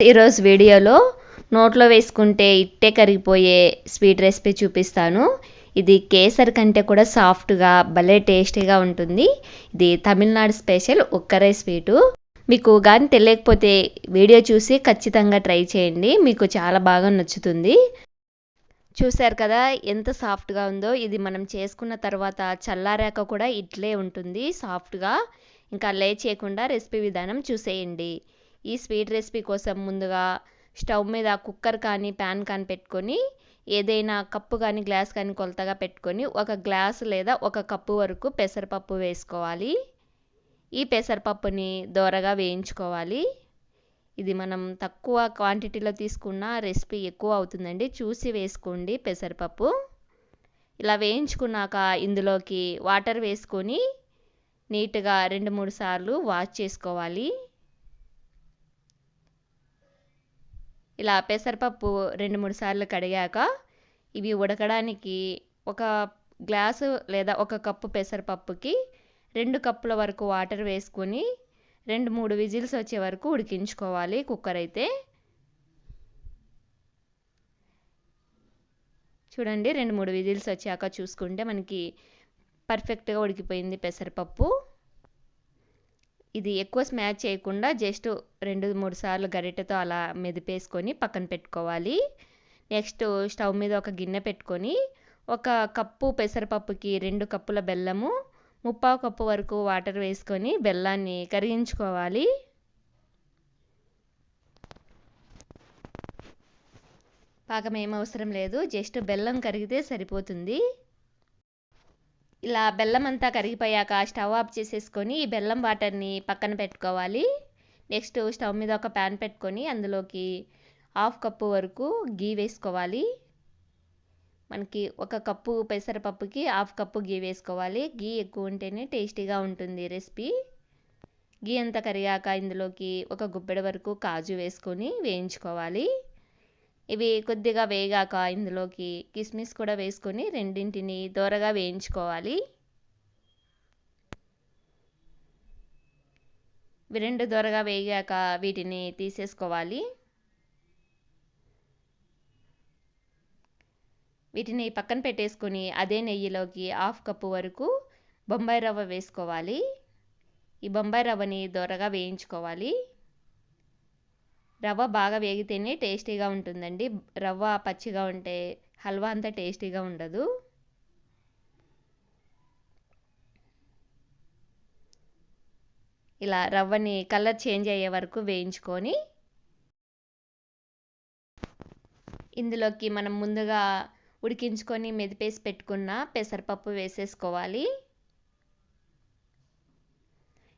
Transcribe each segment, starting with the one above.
ఈరోజు వీడియోలో నోట్లో వేసుకుంటే ఇట్టే కరిగిపోయే స్వీట్ రెసిపీ చూపిస్తాను. ఇది కేసర్ కంటే కూడా సాఫ్ట్గా భలే టేస్టీగా ఉంటుంది. ఇది తమిళనాడు స్పెషల్ ఒక్కరే స్వీటు. మీకు కానీ తెలియకపోతే వీడియో చూసి ఖచ్చితంగా ట్రై చేయండి. మీకు చాలా బాగా నచ్చుతుంది. చూశారు కదా ఎంత సాఫ్ట్గా ఉందో. ఇది మనం చేసుకున్న తర్వాత చల్లారాక కూడా ఇట్లే ఉంటుంది సాఫ్ట్గా. ఇంకా లే చేయకుండా రెసిపీ విధానం చూసేయండి. ఈ స్వీట్ రెసిపీ కోసం ముందుగా స్టవ్ మీద కుక్కర్ కానీ ప్యాన్ కానీ పెట్టుకొని ఏదైనా కప్పు కానీ గ్లాస్ కానీ కొలతగా పెట్టుకొని ఒక గ్లాస్ లేదా ఒక కప్పు వరకు పెసరపప్పు వేసుకోవాలి. ఈ పెసరపప్పుని దోరగా వేయించుకోవాలి. ఇది మనం తక్కువ క్వాంటిటీలో తీసుకున్న రెసిపీ ఎక్కువ అవుతుందండి. చూసి వేసుకోండి పెసరపప్పు. ఇలా వేయించుకున్నాక ఇందులోకి వాటర్ వేసుకొని నీట్గా రెండు మూడు సార్లు వాష్ చేసుకోవాలి. ఇలా పెసరపప్పు రెండు మూడు సార్లు కడిగాక ఇవి ఉడకడానికి ఒక గ్లాసు లేదా ఒక కప్పు పెసరపప్పుకి రెండు కప్పుల వరకు వాటర్ వేసుకొని రెండు మూడు విజిల్స్ వచ్చే వరకు ఉడికించుకోవాలి కుక్కర్ అయితే. చూడండి రెండు మూడు విజిల్స్ వచ్చాక చూసుకుంటే మనకి పర్ఫెక్ట్గా ఉడికిపోయింది పెసరపప్పు. ఇది ఎక్కువ స్మాచ్ చేయకుండా జస్ట్ రెండు మూడు సార్లు గరిటెతో అలా మెదిపేసుకొని పక్కన పెట్టుకోవాలి. నెక్స్ట్ స్టవ్ మీద ఒక గిన్నె పెట్టుకొని ఒక కప్పు పెసరపప్పుకి రెండు కప్పుల బెల్లము ముప్పావు కప్పు వరకు వాటర్ వేసుకొని బెల్లాన్ని కరిగించుకోవాలి. పాకం ఏం అవసరం లేదు జస్ట్ బెల్లం కరిగితే సరిపోతుంది. ఇలా బెల్లం అంతా కరిగిపోయాక స్టవ్ ఆఫ్ చేసేసుకొని ఈ బెల్లం వాటర్ని పక్కన పెట్టుకోవాలి. నెక్స్ట్ స్టవ్ మీద ఒక ప్యాన్ పెట్టుకొని అందులోకి హాఫ్ కప్పు వరకు గీ వేసుకోవాలి. మనకి ఒక కప్పు పెసరపప్పుకి హాఫ్ కప్పు గీ వేసుకోవాలి. గీ ఎక్కువ ఉంటేనే టేస్టీగా ఉంటుంది రెసిపీ. గీ అంతా కరిగాక ఇందులోకి ఒక గుప్పెడ వరకు కాజు వేసుకొని వేయించుకోవాలి. ఇవి కొద్దిగా వేగాక ఇందులోకి కిస్మిస్ కూడా వేసుకొని రెండింటిని దోరగా వేయించుకోవాలి. రెండు దోరగా వేగాక వీటిని తీసేసుకోవాలి. వీటిని పక్కన పెట్టేసుకొని అదే నెయ్యిలోకి హాఫ్ కప్పు వరకు బొంబాయి రవ్వ వేసుకోవాలి. ఈ బొంబాయి రవ్వని దోరగా వేయించుకోవాలి. రవ్వ బాగా వేగితేనే టేస్టీగా ఉంటుందండి. రవ్వ పచ్చిగా ఉంటే హల్వా అంత టేస్టీగా ఉండదు. ఇలా రవ్వని కలర్ చేంజ్ అయ్యే వరకు వేయించుకొని ఇందులోకి మనం ముందుగా ఉడికించుకొని మెదిపేసి పెట్టుకున్న పెసరపప్పు వేసేసుకోవాలి.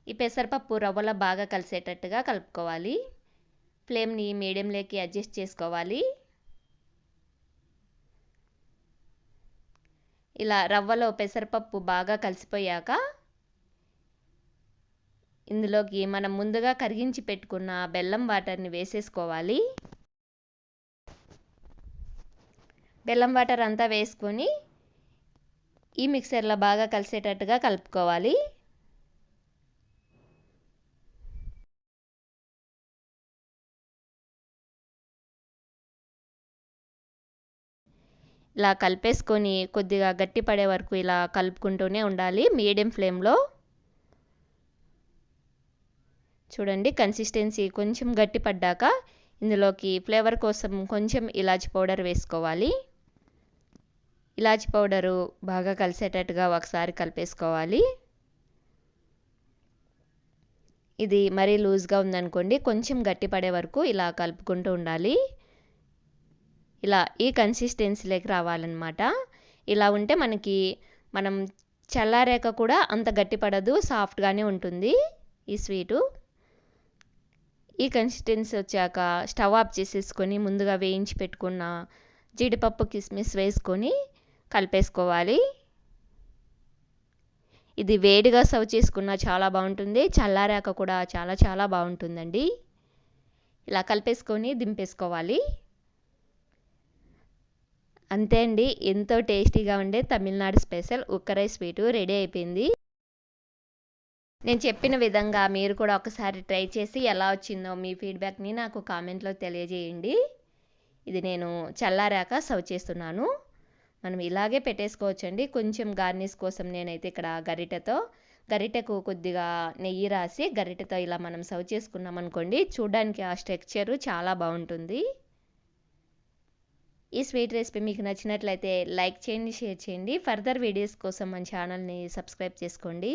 ఈ పెసరపప్పు రవ్వలో బాగా కలిసేటట్టుగా కలుపుకోవాలి. ఫ్లేమ్ని మీడియంలోకి అడ్జస్ట్ చేసుకోవాలి. ఇలా రవ్వలో పెసరపప్పు బాగా కలిసిపోయాక ఇందులోకి మనం ముందుగా కరిగించి పెట్టుకున్న బెల్లం వాటర్ని వేసేసుకోవాలి. బెల్లం వాటర్ అంతా వేసుకొని ఈ మిక్సర్లో బాగా కలిసేటట్టుగా కలుపుకోవాలి. ఇలా కలిపేసుకొని కొద్దిగా గట్టి పడే వరకు ఇలా కలుపుకుంటూనే ఉండాలి మీడియం ఫ్లేమ్లో. చూడండి కన్సిస్టెన్సీ కొంచెం గట్టి పడ్డాక ఇందులోకి ఫ్లేవర్ కోసం కొంచెం ఇలాచి పౌడర్ వేసుకోవాలి. ఇలాచి పౌడరు బాగా కలిసేటట్టుగా ఒకసారి కలిపేసుకోవాలి. ఇది మరీ లూజ్గా ఉందనుకోండి కొంచెం గట్టి పడే వరకు ఇలా కలుపుకుంటూ ఉండాలి. ఇలా ఈ కన్సిస్టెన్సీలోకి రావాలన్నమాట. ఇలా ఉంటే మనకి మనం చల్లారాక కూడా అంత గట్టిపడదు సాఫ్ట్గానే ఉంటుంది ఈ స్వీటు. ఈ కన్సిస్టెన్సీ వచ్చాక స్టవ్ ఆఫ్ చేసేసుకొని ముందుగా వేయించి పెట్టుకున్న జీడిపప్పు కిస్మిస్ వేసుకొని కలిపేసుకోవాలి. ఇది వేడిగా సర్వ్ చేసుకున్న చాలా బాగుంటుంది చల్లారాక కూడా చాలా చాలా బాగుంటుందండి. ఇలా కలిపేసుకొని దింపేసుకోవాలి. అంతే అండి. ఎంతో టేస్టీగా ఉండే Tamil Nadu special ukkarai sweet ready అయిపోయింది. నేను చెప్పిన విధంగా మీరు కూడా ఒకసారి ట్రై చేసి ఎలా వచ్చిందో మీ ఫీడ్బ్యాక్ని నాకు కామెంట్లో తెలియజేయండి. ఇది నేను చల్లారాక సర్వ్ చేస్తున్నాను. మనం ఇలాగే పెట్టేసుకోవచ్చండి. కొంచెం గార్నిష్ కోసం నేనైతే ఇక్కడ గరిటెతో గరిటెకు కొద్దిగా నెయ్యి రాసి గరిటెతో ఇలా మనం సర్వ్ చేసుకున్నాం అనుకోండి చూడడానికి ఆ స్ట్రక్చరు చాలా బాగుంటుంది. ఈ స్వీట్ రెసిపీ మీకు నచ్చినట్లయితే లైక్ చేయండి షేర్ చేయండి. ఫర్దర్ వీడియోస్ కోసం మన ఛానల్ని సబ్స్క్రైబ్ చేసుకోండి.